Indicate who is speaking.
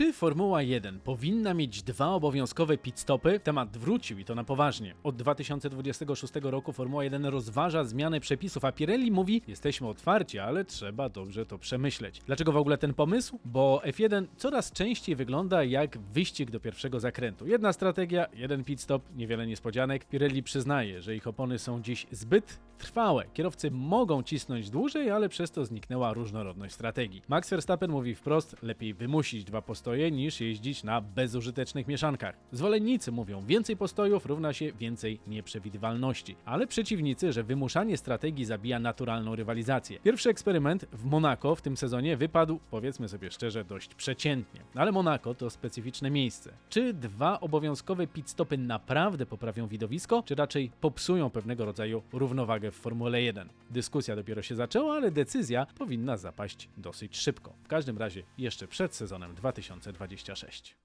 Speaker 1: Czy Formuła 1 powinna mieć dwa obowiązkowe pit stopy? Temat wrócił i to na poważnie. Od 2026 roku Formuła 1 rozważa zmianę przepisów, a Pirelli mówi: Jesteśmy otwarci, ale trzeba dobrze to przemyśleć. Dlaczego w ogóle ten pomysł? Bo F1 coraz częściej wygląda jak wyścig do pierwszego zakrętu. Jedna strategia, jeden pit stop, niewiele niespodzianek. Pirelli przyznaje, że ich opony są dziś zbyt trwałe. Kierowcy mogą cisnąć dłużej, ale przez to zniknęła różnorodność strategii. Max Verstappen mówi wprost: lepiej wymusić dwa postoje niż jeździć na bezużytecznych mieszankach. Zwolennicy mówią: więcej postojów równa się więcej nieprzewidywalności, ale przeciwnicy, że wymuszanie strategii zabija naturalną rywalizację. Pierwszy eksperyment w Monako w tym sezonie wypadł, powiedzmy sobie szczerze, dość przeciętnie. Ale Monako to specyficzne miejsce. Czy dwa obowiązkowe pit stopy naprawdę poprawią widowisko, czy raczej popsują pewnego rodzaju równowagę w Formule 1? Dyskusja dopiero się zaczęła, ale decyzja powinna zapaść dosyć szybko. W każdym razie jeszcze przed sezonem 2026.